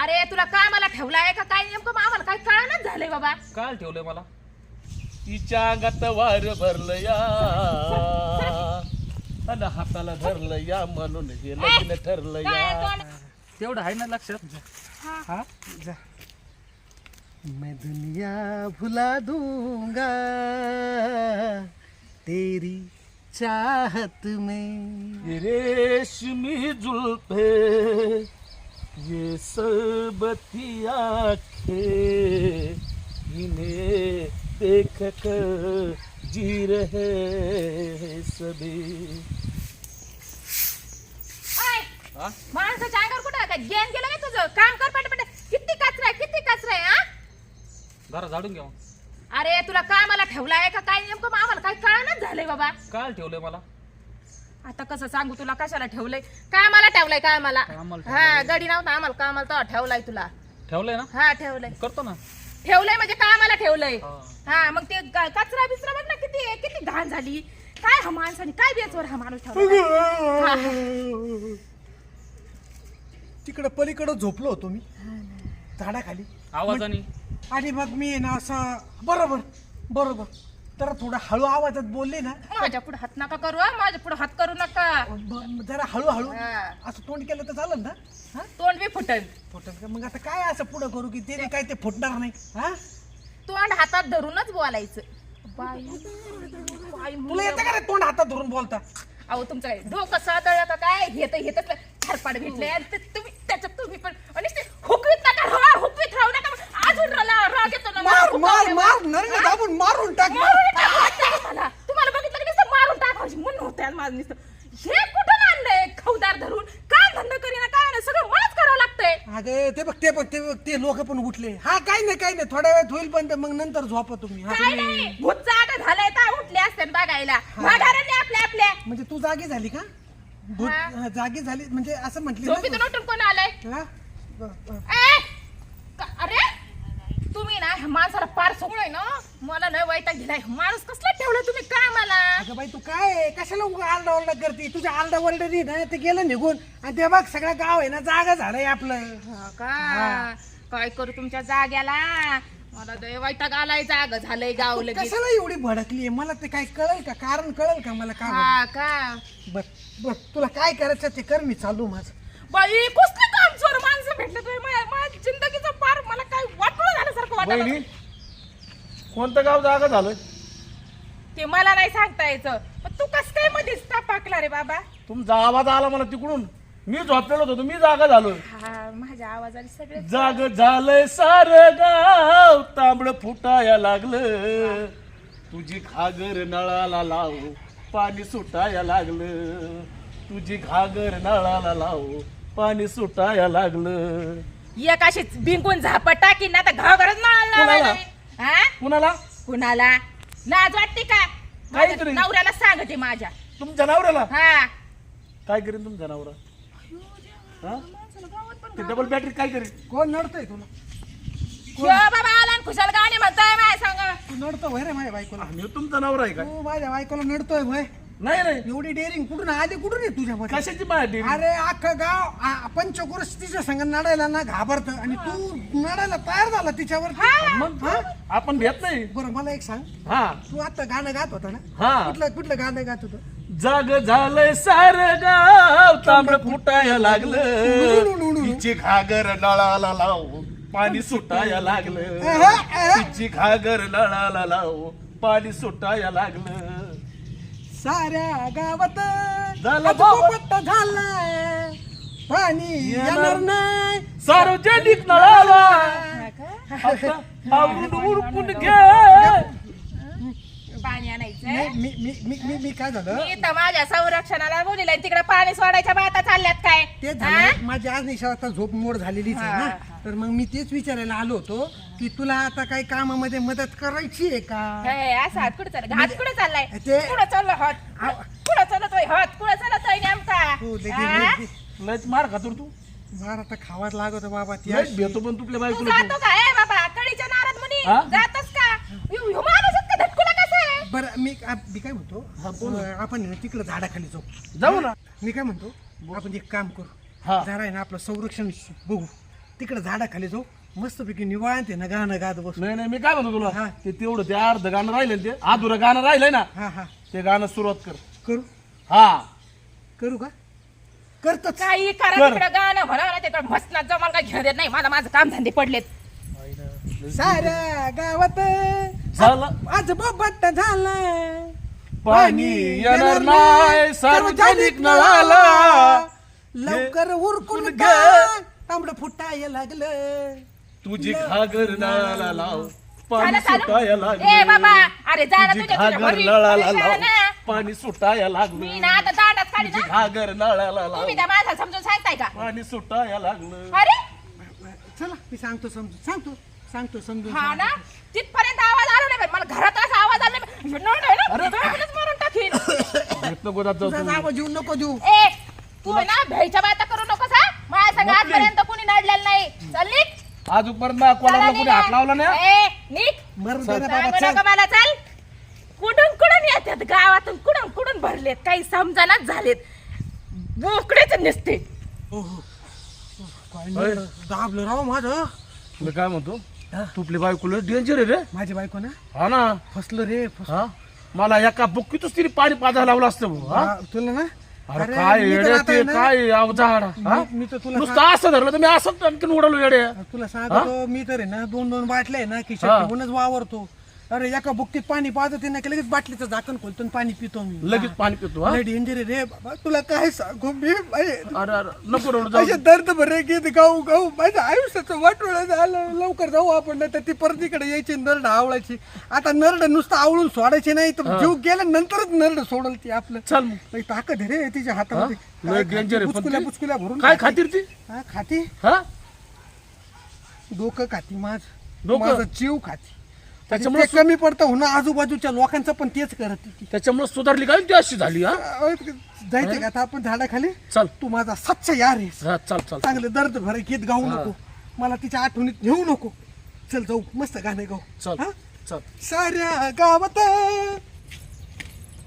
अरे तुला कामाला ठेवलाय का काय? नेमकं मग आम्हाला काय कळणच झालंय बाबा. काय ठेवलंय मला. तिच्या अंगात वार भरलं या. अन हाताला धरलं या म्हणून हे लग्न ठरलं काय या तोंड- तेवढं आहे ना लक्षात? हाँ? जा. मैं दुनिया भुला दूंगा तेरी चाहत में। रेशमी जुल्फे ये सरबती आंखें इन्हें देख कर जी रहे हैं सभी। हा? माणसाच्या अंगावर कुठं काय गेन गेलं काय तुझं? काम कर पटापट. किती कचरा आहे किती कचरा आहे हा? जरा झाडून घ्या. अरे तुला कामाला ठेवलाय का? काय नेमकं मग आम्हाला काय कळणच झालंय बाबा. काय ठेवलंय मला. आता कसं सांगू तुला कशाला ठेवलंय? कामाला ठेवलंय कामाला. कामाला हा गडी नव्हता आम्हाला कामाला तर ठेवलाय तुला. ठेवलंय ना? हा ठेवलंय. करतो ना. ठेवलंय म्हणजे कामाला ठेवलंय. हा. हा मग ते ग- कचरा बिचरा बघ ना किती आहे, किती घाण झाली. काय हा माणसाने काय बेचवर हा माणूस ठेवला? तिकडं पलीकडं झोपलो होतो मी. झाडाखाली. आवाजाने. आणि मग मी ना असं बरोबर बरोबर. तर थोडं हळू आवाजात बोलले ना. माझ्या पुढे हात नका करू हा, माझ्या पुढे हात करू नका. ब- जरा हळूहळू. हा. असं तोंड केलं तर चालेल ना? हा? तोंड बी फुटल. फुटल का? मग आता काय असं पुढं करू की ते काय ते फुटणार नाही? हा? तोंड हातात धरूनच बोलायचं. बाई. बाई तुला येतं का रे तोंड हातात धरून बोलता? अहो तुमचं काय डोकं सादळ का काय? हे हे तर छरपाड भेटले आणि ते तुम्ही त्याच्यात तुम्ही पण आणि ते हुकवीत नका राहा हुकवीत राहू नका. राग येतो ना मार मला. मार मार नरेंद्र दाबून मारून टाक. मारून टाकू मला. तुम्हाला बघितलं की नुसतं मारून टाकायची म्हणून होते आणि माझं नुसतं. हे कुठं आणलंय खवदार धरून? काम धंदा करीना काय नाही सगळं मलाच करावं लागतंय. अगं ते बघ ते बघ ते बघ ते लोक पण उठले. हा काही नाही काही नाही. थोड्या वेळात होईल पण ते मग नंतर झोपा तुम्ही. हा काय नाही. भूत जागा झालंय तर उठले असते ना बघायला. माघारांनी आपल्या आपल्या. म्हणजे तू जागी झाली का? भूत- हा. हा, जागी झाली. म्हणजे असं म्हटली ना. झोपीतून उठून कोण आलंय? तू? हा? ब- ब- ए! ह्या माणसाला पार सोडूय ना मला नाही वैताग दिलाय माणूस कसला ठेवलं तुम्ही काय मला अगं बाई तू काय आहे? कशाला उगा आरडा ओरडा करते? तुझ्या आरडा ओरडा ना ते गेलं निघून. आणि ते बघ सगळं गाव आहे ना जागा झालंय आपलं. का? काय करू तुमच्या जाग्याला? मला लय वैताग आलाय जाग झालंय गाव लगेच कशाला एवढी भडकली आहे? मला ते काय कळेल का? कारण कळेल का मला का हा का? बर तुला काय करायचं ते कर मी चालू माझं. बाई कसलं काम चोर भेटलं तुम्ही माझ्या माझ्या जिंदगीचं पार मला काय वाटलं झाल्यासारखं बहिणी वाटत कोणतं गाव जागा झालं ते मला नाही सांगता यायचं. पण तू कस काय मध्येच टाकला रे बाबा? तुमचा आवाज आला मला तिकडून. मी झोपलेलो होतो मी जागा झालोय. हा माझ्या आवाजाने सगळे जाग झालंय सार गाव तांबड फुटाया लागलं. तुझी घागर नळाला लाव पाणी सुटाया लागलं. तुझी घागर नळाला लाव पाणी सुटाया लागलं. एक अशी बिंकून झापट टाकीन ना तर घागरच कुणाला? हा? कुणाला? कुणाला? लाज वाटते का? काहीतरी. माझ्या नवऱ्याला सांगते माझ्या. तुमच्या नवऱ्याला? हा. काय करेन तुमच्या नवरा. हा? ते डबल बॅटरी काय करेन कोण नडतोय तुला? ह्यो बाबा आला आणि खुशाल गाणे म्हणताय माय सांग. तू नडतो भय रे माझ्या बायकोला. आणि तुमचा नवरा आहे काय? तू माझ्या बायकोला नडतोय भय नाही नाही. एवढी डेअरिंग कुठून? आली कुठून आहे तुझ्यामध्ये कशाची माहिती अरे अख्खं गाव आ- पंचकोरस तिच्या संग नडायला ना घाबरत. आणि तू नडायला तयार झाला तिच्यावर मग आपण भेट नाही. बरं मला एक सांग. हा. तू आता गाणं गात होता ना? हा. कुठलं कुठलं गाणं गात होतं? जाग झालंय सार गाव तांबड फुटाया लागलं. तिची घागर नळाला लाव पाणी सुटाया लागलं. तिची घागर नळाला लाव पाणी सुटाया लागलं. साऱ्या गावात झालं आज बाबा. पोपट झालाय. पाणी येणार नाही. सार्वजनिक नळाला. आता आवरून उरकून घे. पाणी आणायचं नाही, मी मी मी मी मी काय झालं? मी तर माझ्या संरक्षणाला बोलिला तिकडे पाणी सोडायच्या बाता चालल्यात काय? तेच हा? झालं माझी आज निशा आता झोप मोड झालेलीच आहे हा, ना तर मग मी तेच विचारायला आलो होतो की तुला आता काही कामामध्ये मदत करायची आहे का? हे, असं हात कुठे चालला? हात कुठे चाललाय? ते- कुठं चाललं हात? कुठं चालतोय हात कुठं चालतोय नेमका? हो लगे- हा? लगे- लयच मार खातो रे तू. मार आता खावाच लागत बाबा ती लयच भेटतो पण तुपल्या तू बायकोला तू जातो का? ए बाबा कडीच्या नारात म्हणी हा? जातोस का? ह्यो ह्यो माणूस इतका धटकुला कसा आहे? बरं मी आ- मी काय म्हणतो आपण आहे ना तिकडं झाडाखाली जाऊ. जाऊ ना. मी काय म्हणतो आपण एक काम हा. करू जरा आहे ना आपलं संरक्षण बघू. तिकडे झाडाखाली जाऊ. मस्तपैकी निवांत आहे ना गाणं गात बस नाही नाही मी काय म्हणतो तुला? हा. ते तेवढं ते अर्ध गाणं राहिलं ते अधुरं गाणं राहिलंय ना हा हा. ते गाणं सुरुवात कर. करू? हा. करू का? करतच. काही करा कर. तिकडे गाणं म्हणा ना तिकडे मसनात जाऊ मला काय घेऊ देत नाही मला माझं काम धंदे पडलेत. साऱ्या गावात झालं. आज बाबत झालं. पाणी येणार नाही. सार्वजनिक नळाला. लवकर उरकून गा तांबड फुटायला लागलं. तुझी घागर नळाला लाव पाणी झालं? सुटाया ए बाबा लागलं अरे जा ना तुझी तुझ्या तुझ्या घागर घरी. नळाला जा लाव ना. पाणी सुटाया मी लागलं ना आता दांडात काढी तुझी ना घागर नळाला लाव तुम्ही त्या माझ्या समजून सांगताय का पाणी सुटाया लागलं अरे चला मी सांगतो समजून सांगतो सांगतो समजून हा ना. तिथपर्यंत आवाज आला नाही बाई. मला घरात असा आवाज आला नाही बाई. नाही, मारून टाकीन येत नको जात जाऊ तुझा तू. जावं जीव नको देऊ ए तू आहे ना भ्यायच्या बाता करू नकोस हा माझ्या संग. आजपर्यंत कोणी नडलेलं नाही चल निघ आज पर्यंत कोणाला निघा. हात लावला नाही? मरून. दे ना बाबा सांगू चल. नका मला चल. कुठून कुठून येतात? गावातून कुठून कुठून भरलेत? काही समजानाच झालेत. बोकडेच नसते. काय नाही, दाबलं राव माझं. मी काय म्हणतो? तुपली बायकोला डेंजर आहे रे. माझी बायको ना? हा ना. फसलं रे हा? मला एका बुक्कीतच तिने पाणी पाजायला लावलं असतं भाऊ, हा? हा, तुला ना? अरे काय मी तर येडे आता ते आहे ना, काय अवजाड हा? मी- मी तर तुला नुसतं असं धरलं तर मी असं आणखीन उडालो येडे तुला सांगतो मी तर आहे ना दोन दोन बाटल्या आहे ना की हा. म्हणूनच वावरतो अरे एका बुक्कीत पाणी पाजते ना की लगेच बाटलीचं झाकण खोलतो आणि पाणी पितो मी. लगेच पाणी पितो हा? डेंजर आहे रे बाबा तुला काय सांगू मी? अरे, अरे अरे नको रडू जाऊ असे दर्द भरे गीत गाऊ गाऊ. माझ्या आयुष्याचं वाटोळ झालं. लवकर जाऊ आपण नाही तर ती परत इकडे यायची नरड आवळायची. आता नरड नुसतं आवळून सोडायची नाही तर जीव गेल्यानंतरच नरड सोडल ती आपलं. चल मग. ताकद आहे रे तिच्या हातामध्ये. लय काय danger आहे, खाती? पण पुचकुल्या ती- पुचकुल्या भरून काय खाती. खातीर ती? हा, खाती? हा? डोकं खाती माझ. डोकं? माझा जीव खाती. त्याच्यामुळे कमी पडतं हो ना आजूबाजूच्या लोकांचं पण तेच करत त्याच्यामुळे सुधारली काय ती अशी झाली हा? जायचं का आता आपण झाडाखाली? चल. तू माझा सच्चा यार आहेस. हा चल चल चांगलं दर्द भरे गीत गाऊ नको. मला तिच्या आठवणीत नेऊ नको. चल जाऊ मस्त गाणे गाऊ. चल हा? चल. साऱ्या गावात.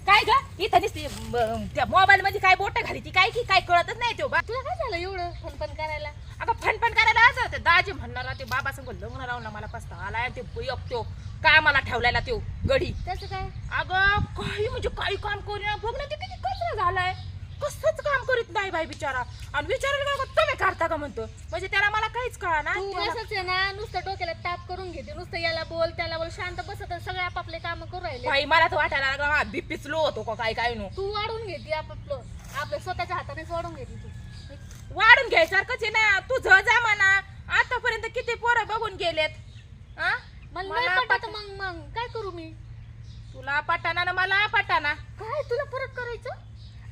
काय ग? इथं दिसते ब- त्या मोबाईल मध्ये काय बोट घाली ती काय की काय कळतच नाही तो तुला काय झालं एवढं फनफन करायला? अगं फनफन करायला असं ते दाजी म्हणणार ते बाबा संग लग्न राहून मला पस्ता आला आणि ते एक तो कामाला ठेवलेला तो गडी त्याचं काय? अगं काही म्हणजे काही काम करीना बघ ना ते किती कचरा झालाय. कसंच काम करीत नाही बाई बिचारा. आणि विचारायला काय तुम्ही करता का? म्हणतो. म्हणजे त्याला मला काहीच कळा ना तू असंच आहे ना नुसतं डोक्याला ताप करून घेते. नुसतं याला बोल त्याला बोल शांत बसत सगळे आपापले काम करू राहिले. बाई मला तर वाटायला लागला हा बीपी स्लो होतो का काय काय नो. तू वाढून घेते आपापलं. आपल्या स्वतःच्या हातानेच वाढून घेते तू. वाढून घ्यायसारखंच आहे ना. तू झ जा म्हणा. आतापर्यंत किती पोरं बघून गेलेत. हा? मला मला नाही पटत मग मग. काय करू मी? तुला पटाना ना मला पटाना. काय? तुला परत करायचं?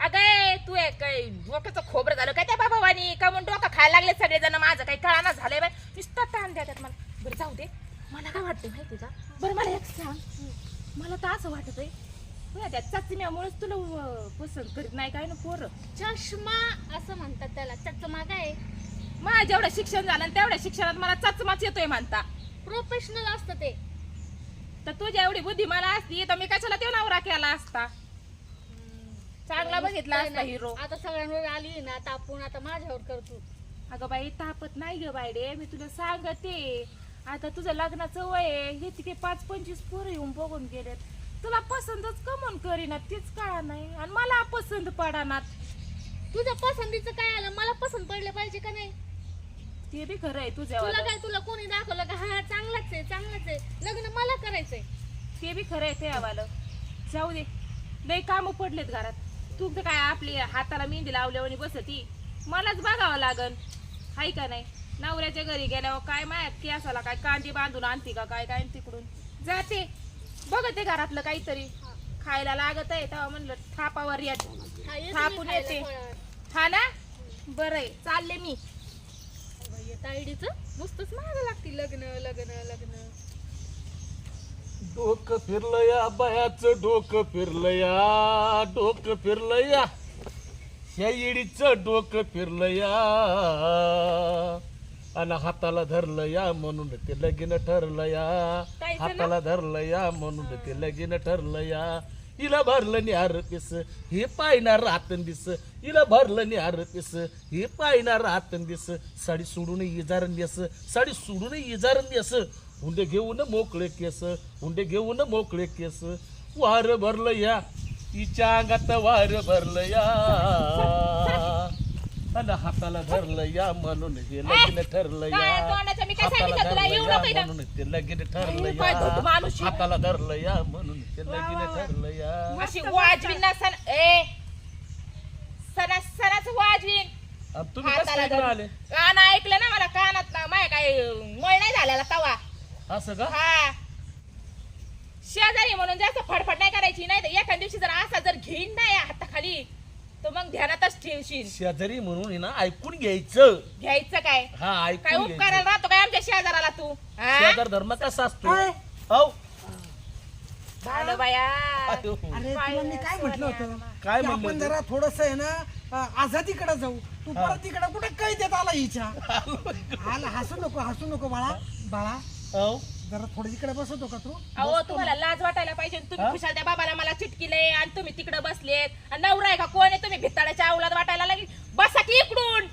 अगं तू एक काय डोक्याचं खोबरं झालं काय त्या बाबावानी? का म्हणून डोकं खायला लागले सगळेजण? माझं काही कळाना झालंय बाई. नुसतं ताण देतात मला. बरं जाऊ दे. मला काय वाटतं माहिती का? बरं मला एक सांग. मला तर असं वाटत आहे त्या चाचण्यामुळेच तुला अं, पसंत करीत नाही काय ना पोरं? चष्मा असं म्हणतात त्याला. चष्मा काय? माझं जेवढं शिक्षण झालं तेवढ्या शिक्षणात मला चचमाच येतोय म्हणता. प्रोफेशनल असतं ते. तर तुझ्या एवढी बुद्धी मला असती तर मी कशाला ते नवरा केला असता? चांगला बघितला असता हिरो आता सगळ्यांवर आली ना तापून आता माझ्यावर करतो. अगं बाई तापत नाही ग बायडे मी तुला सांगते. आता तुझं लग्नाचं वय आहे हे तिथे पाच पंचवीस पोरं येऊन बघून गेलेत. तुला पसंतच कमन करीना तीच कळा नाही. आणि मला पसंत पडानात तुझ्या पसंतीचं काय आलं? मला पसंत पडले पाहिजे का नाही? ते बी खरं आहे तुझ्या तुला काय तुला कोणी दाखवलं का? हा चांगलाच आहे चांगलाच आहे. लग्न मला करायचंय. ते बी खरं आहे ते आवालं जाऊ दे. लय कामं पडलेत घरात. तू तर काय आपली हाताला मेहंदी लावल्यावर बसती? मलाच बघावं लागन. हाय का नाही? नवऱ्याच्या घरी गेल्यावर काय मायात केसाला काय कांदी बांधून आणते का काय काय तिकडून? जाते. बघते घरातलं काहीतरी. खायला लागत आहे तेव्हा म्हणलं थापावर येत. हा, येते मी थापून खायला येते. हा ना? बरं आहे. चालले मी. तायडीचं नुसतंच मागं लागते लग्न लग्न लग्न. डोकं फिरलं या बायाचं डोकं फिरलं या डोकं फिरलं या ह्या इडीचं डोकं फिरलं या आणि हाताला धरलं या म्हणून ते लगीन ठरलं या? हाताला धरलं या म्हणून ते लगीन ठरलं या हिला भरलं निहार केस हे पायणार रातन दिस. हिला भरलं निहार केस हे पायणार रातन दिस. साडी सोडून इजारण दिस साडी सोडून इजारण दिस. हुंडे घेऊन मोकळे केस हुंडे घेऊन मोकळे केस. वार भरलं या तिच्या अंगात वार भरलं या. आणि हाताला धरलं या म्हणून हे लगीन ठरलं काय या तोंडाचं मी काय हाताला सांगितलं तुला? धरलं येऊ या नको इथं. म्हणून ते लगीन ठरलं या. माणूस? हाताला धरलं या म्हणून ते लगीन ठरलं या. अशी वाजवीन ना सण ए सणा सणाच वाजवीन आणि तुम्ही कसं हाताला इकडं धरून. आले? गाणं ऐकलं ना मला कानात ना माय काय मळ नाही झालेला तवा. असं का? हा. शेजारी म्हणून जास्त फडफड नाही करायची नाही तर एखाद्या दिवशी जर असा जर घेईन ना या हाताखाली तर मग ध्यानातच ठेवशील. शेजारी म्हणून आहे ना ऐकून घ्यायचं. घ्यायचं काय? हा काय ऐकून उपकाराला घ्यायचं. राहतो काय आमच्या शेजाराला तू? हा? शेजार धर्म कसा असतो? काय? हो झालं बाया. अयो. अरे तुला मी काय म्हटलं होतं? काय की म्हणलं आपण होतं? जरा थोडस आहे ना अं, आझादीकडे जाऊ. तू परत तिकडे कुठे काय देत आला हिच्या? आला हसू नको हसू नको बाळा बाळा. हो जरा थोडं तिकडे बसवतो का तू? अहो तुम्हाला लाज वाटायला पाहिजे तुम्ही खुशाल त्या बाबाला मला चिटकिले आणि तुम्ही तिकडे बसलेत. आणि नवरा आहे का? कोण आहे? तुम्ही भित्ताळ्याच्या अवलाद वाटायला लागली. बसा की इकडून.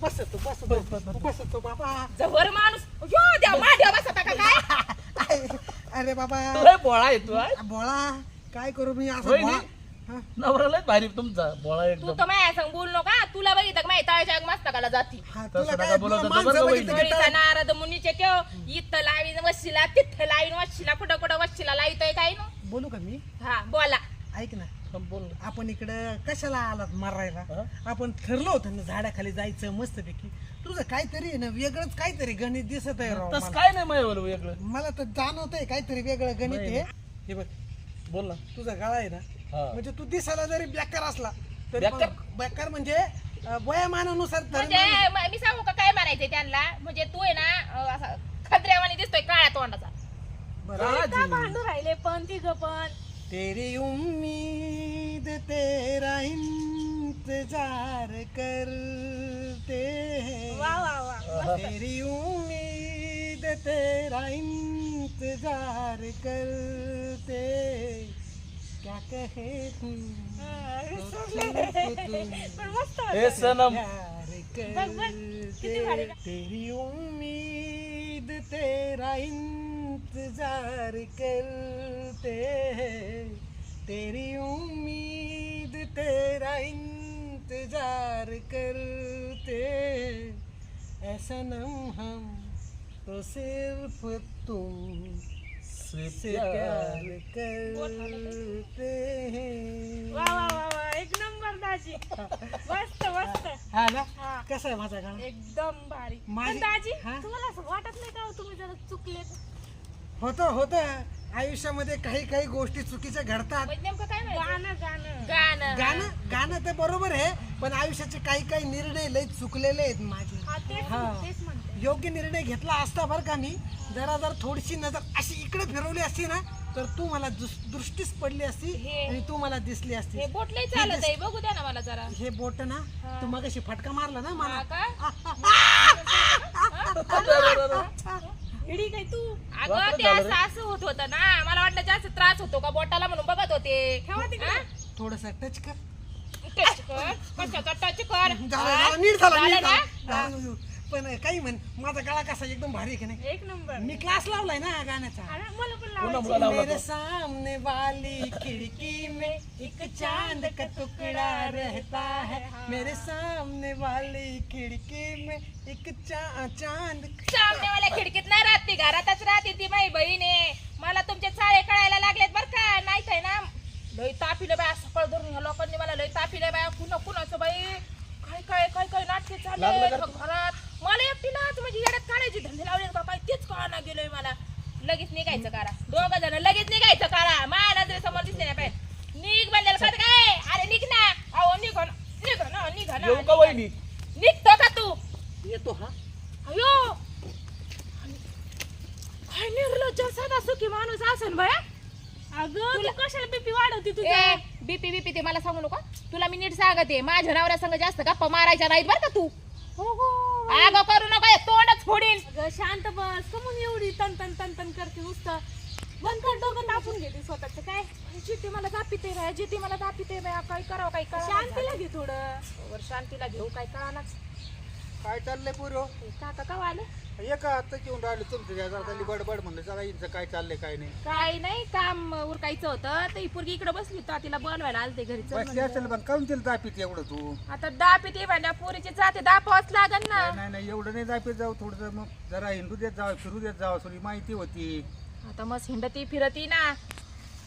बसतो बसतो बसतो बाबा. जवळ माणूस. यो द्या का काय? अरे बाबा. लय बोळा आहे तू हाय? बोळा. काय करू मी? असं होय बोळा नी? हा? नवरा लय भारी तुमचा बोळा तू एकदम तर माझ्या संग बोल नका. तुला बघितलं माझ्या तळ्याच्या मस्तकाला जाती. हा, तसं तुला नका काय बोलत तुला होतं बरं माणसं का बघितलं की गडीचा नारद मुनीचे ठेव. इथं लावीन वशीला तिथं लावीन वशीला कुठं कुठं वशीला लावितोय काय ना बोलू का मी? हा बोला. ऐक ना. बोल. आपण इकडं कशाला आलात मारायला? हा? आपण ठरलो होतं ना झाडाखाली जायचं मस्तपैकी. तुझं काहीतरी आहे ना वेगळंच काहीतरी गणित दिसत आहे राव तसं मला. काय नाही माय वेगळं. मला तर जाणवत काहीतरी वेगळं गणित आहे. हे बघ बोल ना. तुझा गळा आहे ना. म्हणजे तू दिसायला जरी बेकार असला तरी बेकार? पण- बेकार म्हणजे अं, वयामानानुसार म्हणजे धर्म- म- मी सांगू का काय म्हणायचंय त्यांना? म्हणजे तू आहे ना अं, असा खत्र्यावानी दिसतोय काळ्या तोंडाचा. बरं. भांडू राहिले पण तिघ पण. तेरी उम्मीद तेरा इंतजार करते हैं. वा वा वा तेरी उम्मीद तेरा इंतजार करते क्या कहे तुम? तो तुम पण मस्त ए सनम। प्यार करते तेरी उम्मीद तेरा इंतजार करते हैं। तेरी उम्मीद तेरा इंतजार करते हैं। ऐसा नम हम तो सिर्फ तुम से से प्यार करते हैं। वा वा वा वा एक नंबर दाजी. मस्त मस्त. हा ना? हा. कसा आहे माझा गाणं? एकदम भारी. माझी- पण दाजी हा? तुम्हाला असं वाटत नाही का हो तुम्ही जरा चुकलेत? होतं होतं. आयुष्यामध्ये काही काही गोष्टी चुकीच्या घडतात. म्हणजे नेमकं काय म्हणायचं? गाणं गाणं. गाणं. गाणं गाणं तर बरोबर आहे पण आयुष्याचे काही काही निर्णय लय चुकलेले आहेत माझे. हा तेच हा. तेच म्हणते. योग्य निर्णय घेतला असता बरं का मी जरा जर थोडीशी नजर अशी इकडे फिरवली असती ना तर तू मला दृस- दृष्टीच पडली असती हे- आणि तू मला दिसली असती हे बोट लय चालत आहे बघू द्या ना मला जरा. हे बोट ना तू मग फटका मारला ना हा मला का हिडी काय तू? अगं ते असं असं होत होतं ना. मला वाटलं जास्त त्रास होतो का बोटाला म्हणून बघत होते. हा? थोडस टच कर. टच कर? कशाचा टच कर? झालं? झालं नीट झालं नीट झालं. ना? झालं झालं. पण काही म्हण माझा गळा कसा एकदम भारी आहे की नाही? एक नंबर. मी क्लास लावलाय ना गाण्याचा. अरे मला पण पुन्हा लावायचं. मुला लावला मेरे. सामने वाली खिड़की में एक चांद का टुकड़ा रहता है। मेरे सामने वाली खिड़की में एक चा, चांद सामनेवाल्या खिडकीत नाही राहत ती घरातच राहते ती माझी बहीण आहे मला तुमचे चाळे कळायला लागलेत बर का नाही काय ना लय तापिले बाय सकाळ धरून ह्या लोकांनी मला लय तापिले बाय कुणा कुणाचं बाई काय काय काय काय नाटके चालले लागलं का घरात मला एकटीलाच म्हणजे येड्यात काढायची धंदे लावले का काय तेच कळा गेलोय मला लगेच निघायचं करा दोघं जण लगेच निघायचं करा माझ्या नजरेसमोर दिसले नाही पाहिजे निघ म्हणलेलं का काय अरे निघ ना अहो निघ ना निघ ना निघ ना येऊ का वहिनी निघतो का तू येतो हा अयो काय निर्लज्ज साधा सुखी माणूस असेल बया अगं तू कशाला बीपी वाढवती तुझा ए बीपी बीपी ते मला सांगू नका तुला मी नीट सांगते माझ्या नवऱ्या संग जास्त गप्पा मारायच्या नाहीत बरं का तू हो हो आग करू नका हे तोंडच फोडीन अगं शांत बस कमून एवढी तन तन तन तन करते नुसतं बंद कर डोकं तापून स्वतःच काय? जिथे मला दापिते बाय जिथे मला दापिते बाय काय करावं काय करा शांतीला घे थोडं. वर शांतीला घेऊ काय कळानाच काय चाललंय पुरो? काका का आले? एका आता येऊन राहिलं तुमच्या घ्या जरा बडबड म्हणलं जरा यांचं काय चाललंय काय नाही. काय नाही काम उरकायचं होतं. तर ही पोरगी इकडे बसली तर तिला बोलवायला आलते घरी. चल बसली असेल पण काऊन तिला दापीत एवढं तू. आता दापिते बाय पोरीची जाते दापावच लागन ना. नाही नाही एवढं नाही दापीत जाऊ थोडस मग जरा हिंदू देत जावं फिरू देत जावं थोडी माहिती होती. आता मस्त हिंडती फिरती ना.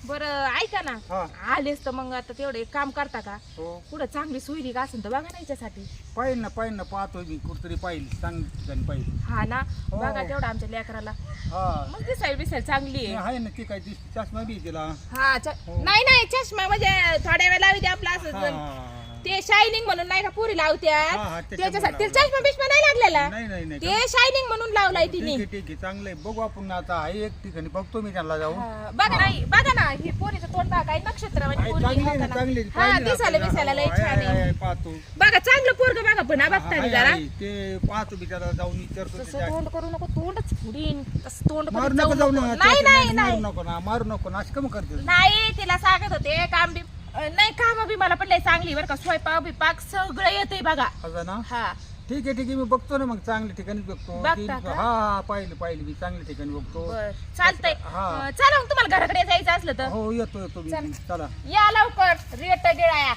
बरं ऐका ना. हा. आलेस तर मग आता तेवढे काम करता का? हो. पुढं चांगली सोयरी का असेल तर बघा ना याच्यासाठी पाहिजे ना पाहिजे ना पाहतोय मी कुठतरी पाहिजे चांगली ठिकाणी हा ना? हो. बघा तेवढं आमच्या लेकराला. हा. मग दिसायला बिसायला चांगली आहे. आहे ना ती काय दिसते चष्मा बी तिला. हा च- हो. नाही नाही चष्मा म्हणजे थोड्या वेळ लावी आपला असं हा. ते शायनिंग म्हणून नाही का पुरी लावत्या? हा, हा, त्याच्यामुळे त्याच्यासाठी तिला लावला. चष्मा बिष्मा नाही लागलेला? नाही नाही नाही ते शायनिंग म्हणून लावलाय ठीक तिने. आहे ठीक आहे चांगलं आहे. बघू आपण आता आहे एक ठिकाणी बघतो मी त्यांना जाऊन. हा, बघा नाही बघा ना ही पोरीचं तोंड बघा काय नक्षत्र म्हणजे आहे, पोरगी चांगली आहे ना, हाताला. चांगली आहे. हा ना दिसायला आपण. बिसायला लय आहे, छान आहे, आहे आहे, पाहतो. बघा चांगलं पोरग बघा पण हा बघता आहे, जरा. आहे. ते पाहतो मी त्याला जाऊन विचारतो तसं त्याच्या- तोंड करू नको तोंडच फुडीन. तसं तोंड मारू करून नको. जाऊ नाही नाही मारू नाही. नको ना मारू नको ना असं कम करते. नाही तिला सांगत होते काम बी नाही काम बी मला पण लय चांगली बरं का. स्वयंपाक बिपाक सगळं येतंय बघा. असं ना? हा. ठीक आहे ठीक आहे. मी बघतो ना मग चांगल्या ठिकाणी बघतो. बघता ती- का? हा हा पाहिलं पाहिलं मी चांगल्या ठिकाणी बघतो. बर चालतंय. हा. अं, चला मग तुम्हाला घराकडे जायचं असलं तर. हो येतो येतो मी. चल. चला. या लवकर. रेट गिळाया.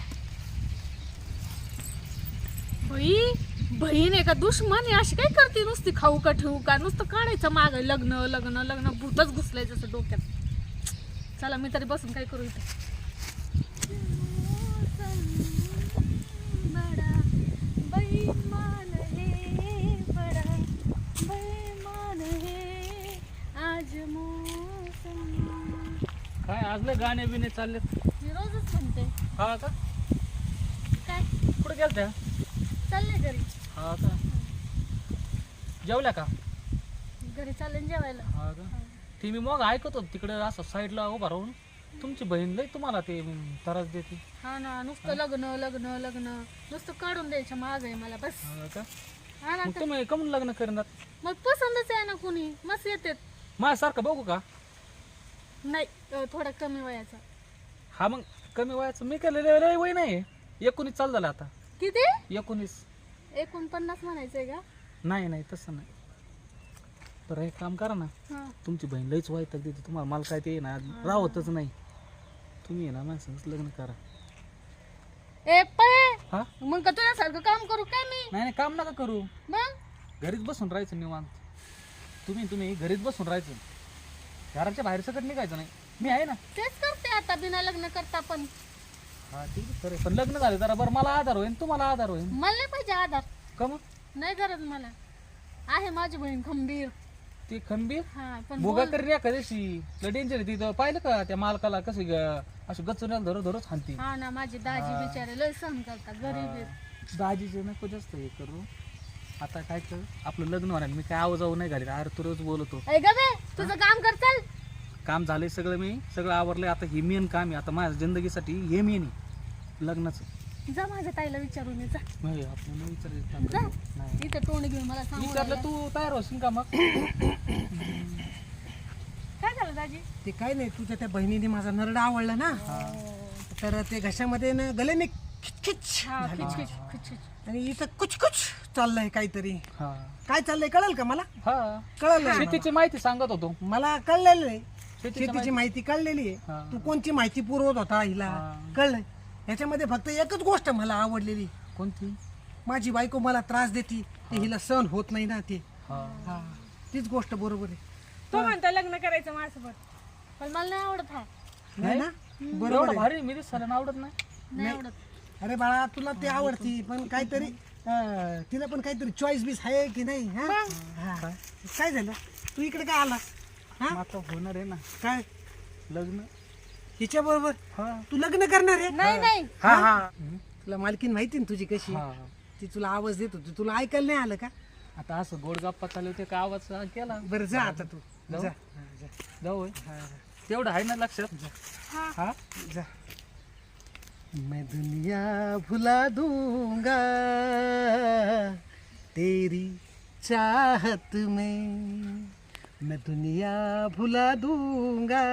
बाई बहीण आहे का दुश्मन आहे? अशी काय करते नुसती खाऊ का ठेवू का? नुसतं काढायचं माग. लग्न लग्न लग्न भूतच घुसलंय जसं डोक्यात. चला मी तरी बसून काय करू इथे बडा बेईमान है बडा बेईमान है आज मौसम काय आज लय गाणे बिणे चाललेत. मी रोजच म्हणते. हा का? काय? कुठे गेलत्या? चाललंय घरी. हा का? जेवल्या का? घरी चालले जेवायला. हा का? ती मी मग ऐकत होतो तिकडे असं साईडला उभा राहून. तुमची बहीण लय तुम्हाला ते अं, त्रास देते. हा ना नुसतं लग्न लग्न लग्न. नुसतं काढून द्यायचं माग आहे मला बस. हा का? हा ना मग तुम्ही कमून लग्न करणार मग पसंतच आहे ना कुणी. मस्त येते माझ्यासारखं बघू का? नाही अं, थोडा कमी वयाचा. हा मग कमी वयाचं? मी काय लय लय वय नाही एकोणीस चाल झालं आता. किती? एकोणीस. एकोणपन्नास म्हणायचंय का? नाही नाही तसं नाही. बरं एक काम करा ना. हा. तुमची बहीण लईच वाईट देते तुम्हाला मला काय ते ना राहतच नाही. तुम्ही आहे ना माझ्यासंगच लग्न करा. ए पळे! हा? मग का तुझ्यासारखं काम करू काय मी? नाही नाही काम नका करू. मग? घरीच बसून राहायचं निवांत. तुम्ही तुम्ही घरीच बसून राहायचं. घराच्या बाहेर सकट निघायचं नाही. मी आहे ना. तेच करते आता बिना लग्न करता पण. हा ठीक आहे खरं आहे. पण लग्न झालं जरा बरं मला आधार होईल तुम्हाला आधार होईल मला नाही पाहिजे आधार. का मग? नाही गरज मला. आहे माझी बहीण खंबीर. ती खंबीर? हा पण बोल- दिवशी. डेंजर तिथं पाहिलं का त्या मालकाला कसं ग- असं गचून धरो धरोच हानती हा ना माझी दाजी बिचारे लय सहन करतात गरीब आहेत. दाजीचे नको जास्त हे करू. आता काय कर आपलं लग्न होणार मी काय आवाज नाही घाली अरे तू रोज बोलतो. ऐ गबे तुझं काम कर चल. काम झालंय सगळं मी. सगळं आवरलंय. आता हे मेन काम आहे. आता माझ्या जिंदगीसाठी हे मेन आहे. लग्नाचं. जा माझ्या ताईला विचारून ये जा. नाही आपण नाही विचारायचं काम जा. करू. नाही. इथं तोंड घेऊन मला सांगू विचारलं. तू तयार होशील का मग? काय झालं दाजी? ते काय नाही तुझ्या त्या बहिणीने माझा नरडा आवडला ना. तर ते घशामध्ये ना गले मी खिचखिच हा झाली. खिच खिच खिच खिच. आणि इथं कुछ कुछ चाललंय काहीतरी. हा. काय चाललंय कळेल का मला? हा. कळलं. शेतीची माहिती सांगत होतो. मला कळलेलं आहे. शेतीची शेतीची माहिती. कळलेली हा. आहे तू कोणची माहिती पुरवत होता हिला हा. कळलंय याच्यामध्ये फक्त एकच गोष्ट मला आवडलेली. कोणती? माझी बायको मला त्रास देते. ते हिला सहन होत नाही ना ते. हा. हा. तीच गोष्ट बरोबर आहे. तो म्हणतो लग्न करायचं माझ्यासोबत. पण मला नाही आवडत हा. नाही ना? बरोबर एवढं आहे. भारी मी दिसायला आवडत नाही. नाही आवडत. अरे बाळा तुला ते आवडती पण काहीतरी अं, तिला पण काहीतरी चॉईस बीस आहे की नाही हा? हा. काय झालं? तू इकडे काय आला हा? मग आता होणार आहे ना. काय? लग्न. हिच्या बरोबर हा. तू लग्न करणार आहे? नाही नाही. हा? हा तुला मालकीन माहिती ना तुझी कशी? हा. ती तुला आवाज देत. होती तुला ऐकायला नाही आलं का? आता असं गोड गप्पा चालू होते का आवाज हा केला? बरं जा आता तू. जाऊ? जा. जाऊ होय. तेवढं आहे ना लक्षात? हा? जा. मैं दुनिया भुला दूंगा तेरी चाहत में। मैं दुनिया भुला दूंगा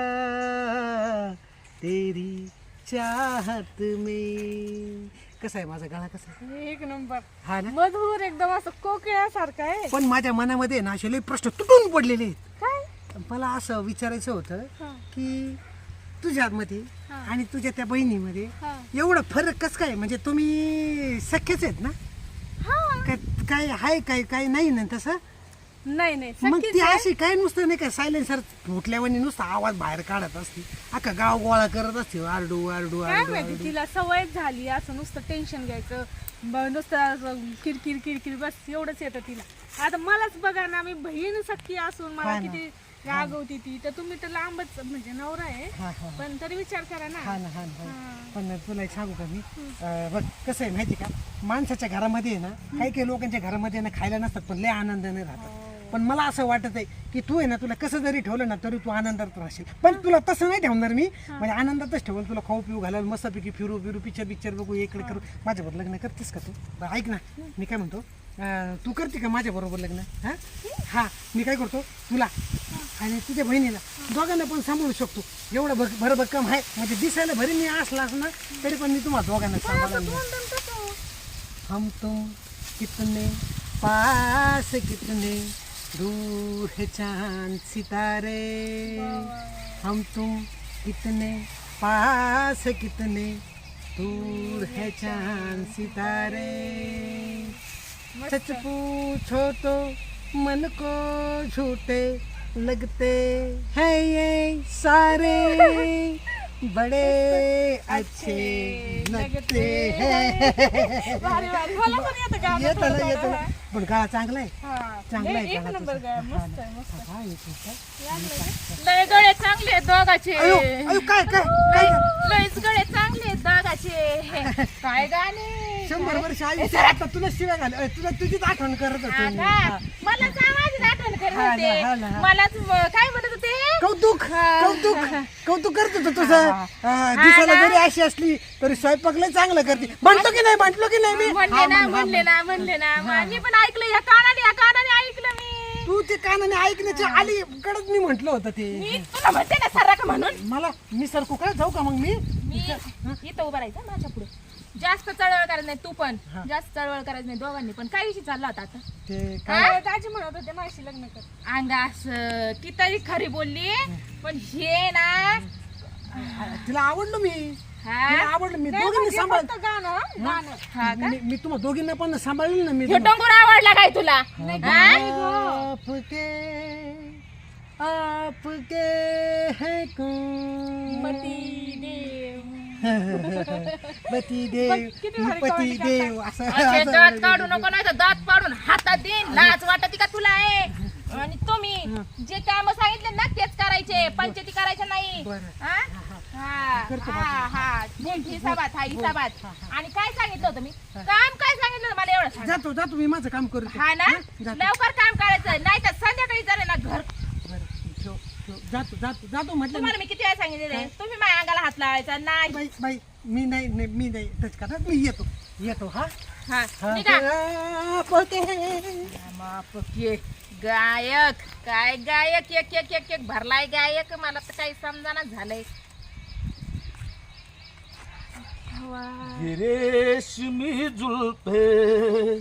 तेरी चाहत में। कसा आहे माझा गाणं कसा आहे? एक नंबर. हा ना? मधुर एकदम असं कोकिळासारखं आहे. पण माझ्या मनामध्ये ना असे लई प्रश्न तुटून पडलेले आहेत. काय? मला असं विचारायचं होतं हा. की तुझ्यामध्ये आणि तुझ्या त्या बहिणीमध्ये हा. एवढा फरक कस काय? म्हणजे तुम्ही सख्यच आहेत ना? हा. काय काय आहे काय काय नाही ना तसं? नाही नाही. मग सख्खीच ती आहे. अशी काय नुसतं नाही का सायलेन्सर फुटल्यावर नुसतं आवाज बाहेर काढत असते. अख्खा गाव गोळा करत असते. आरडू आरडू काय आरडू माहिती आरडू. तिला सवयच झाली असं नुसतं टेन्शन घ्यायचं. ब- नुसतं असं किरकिर किरकिर बस एवढंच येतं तिला. आता मलाच बघा ना मी बहीण सख्खी असून मला हा ना. किती रागवती ती. तर तुम्ही तर लांबच म्हणजे नवरा आहे. हा हा. पण तरी विचार करा ना. हा ना हा ना हा. हा. पण तुला एक सांगू का मी? अं, बघ कसं आहे माहिती का? माणसाच्या घरामध्ये आहे ना काही काही लोकांच्या घरामध्ये ना खायला नसतात पण लय आनंदाने राहतात. पण मला असं वाटत आहे की तू आहे ना तुला कसं जरी ठेवलं ना तरी तू आनंदात राहशील. पण तुला तसं नाही ठेवणार मी. म्हणजे आनंदातच ठेवल तुला खाऊ पिऊ घालायला मस्तपैकी फिरू फिरू पिक्चर पिक्चर बघू इकडे करू. माझ्याबरोबर लग्न करतेस का तू? बरं, ऐक ना. मी काय म्हणतो? अं, तू करते का माझ्याबरोबर लग्न? हां? हां मी काय करतो? तुला आणि तुझ्या बहिणीला. दोघांना पण सांभाळू शकतो. एवढं भर भरभक्कम आहे. म्हणजे दिसायला भरी मी असलास ना तरी पण मी तुम्हाला दोघांना सांभाळा हम तुम कितने पास कितने दूर है चांद सितारे। हम तुम कितने पास कितने दूर है चांद सितारे। सच पूछो तो मन को झूठे लगते हैं ये सारे. बड़े अच्छे लगते हैं. ये तो ये पण पण गाळा चांगला आहे हा. चांगला आहे एक नंबर तुझं. मस्त. आहे मस्त हा, एक मिनिट. लय गळे चांगले आहेत दोघाचे अयो अयो काय काय काय लयच गळे चांगले आहेत दोघाचे काय गाणे शंभर वर्ष आयुष्य आता तुला शिव्या घाल अय, तुला तुझीच आठवण करत होतो हा मी. का? हा. मला माझी आठवण करत हा ना, होते हा ना, हा. मलाच म- काय म्हणत कौतुक कौतुक कौतुक करत होतो तुझं. दिसायला जरी अशी असली तरी स्वयंपाक लय चांगलं करते. म्हणतो की नाही म्हटलो की नाही मी? म्हणले ना म्हण, म्हणले ना म्हणले ना. मग मी पण ऐकलं या कानाने या कानाने ऐकलं मी. तू ते कानाने ऐकण्याच्या आली कडच मी म्हंटल होतं ते. मी तुला म्हणते ना सरा का म्हणून. मला मी सरकू काय जाऊ का मग मी? मी इथं उभं राहायचं माझ्या पुढे. जास्त चळवळ करायचं नाही तू पण. जास्त चळवळ करायचं नाही दोघांनी पण. काय विषय चालला होता आता? ते काय काय दाजी म्हणत होते लग्न कर. अंगास ती तरी खरी बोलली पण हे ना तिला आवडलो मी. हा? तिला आवडलं मी. नाही, दोघींनी म्हणजे सांभाळ फक्त गाणं? गाणं. हा का? मी मी तुम्हाला दोघींना पण सांभाळलं ना मी ह्यो डोंगर आवडला काय तुला? हा? आपके आपके है कौन? पती देव. पती देव किती भारी पती कमेंट देव असं असे असं- दात काढू नको नाही तर दात पाडून हातात देईन लाज वाटते का तुला आहे आणि तुम्ही जे काम सांगितले ना तेच करायचे पंचायती करायच्या नाही. बरं. हा? हा, हा, हा. हिसाबात हा हिसाबात. आणि काय सांगितलं होतं मी? काम काय सांगितलं होतं? मला एवढं सांग. जातो जातो मी माझं काम करतो हा ना? जातो. लवकर काम करायचं नाही तर संध्याकाळी झालं ना घर. जातो जातो जातो म्हटलं. तुम्हाला मी किती वेळा सांगितलेलं आहे? तुम्ही माझ्या अंगाला हात लावायचा नाही. बाई बाई मी नाही नाही मी नाही. टच करत मी येतो. येतो हा? हा हा, निघा. गायक. काय गायक? एक एक एक एक भरलाय गायक. मला तर काही समजाना झालंय. रेशमी जुल्फे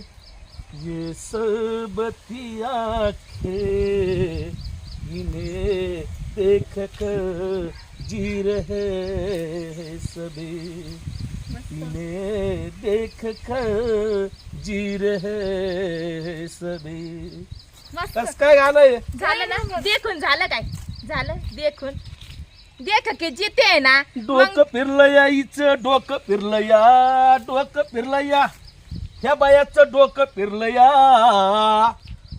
ये सरबती आंखें इन्हें देख कर जी रहे हैं सभी। इन्हें देख कर जी रहे हैं सभी। मस्त। कस काय गाणं झालं ना? देखून झालं काय? झालं? देखून. देख की जिथे आहे ना डोकं फिरलं या हिचं डोकं फिरलं या डोकं फिरलं या. ह्या बायाचं डोकं फिरलं या.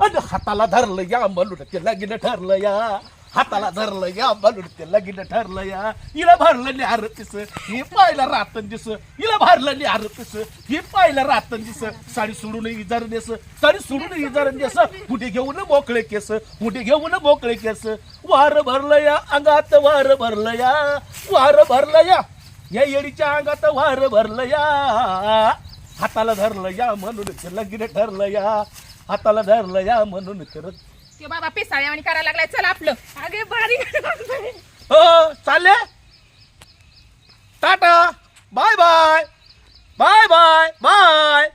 अन हाताला धरलं या म्हणून ते लगीन ठरलं या. हाताला धरलं या म्हणून ते लगीन ठरलं या. हिला भरलं नाही आरतीस हे पाहिलं रातन दिस. हिला भरलं नाही आरतीस हे पाहिलं रातन दिस. साडी सोडून इजार देस साडी सोडून इजार देस कुठे घेऊन मोकळे केस कुठे घेऊन मोकळे केस. वार भरलं या अंगात वार भरलं या. वार भरलं या. या येडीच्या अंगात वार भरलं या. हाताला धरलं या म्हणून ते लगीन ठरलं या. हाताला धरलं या म्हणून करत. बाबा बाबा आणि करायला लागलाय चल आपलं. अगे बारी. हो चालले? Ta-ta. Bye bye. Bye bye. Bye.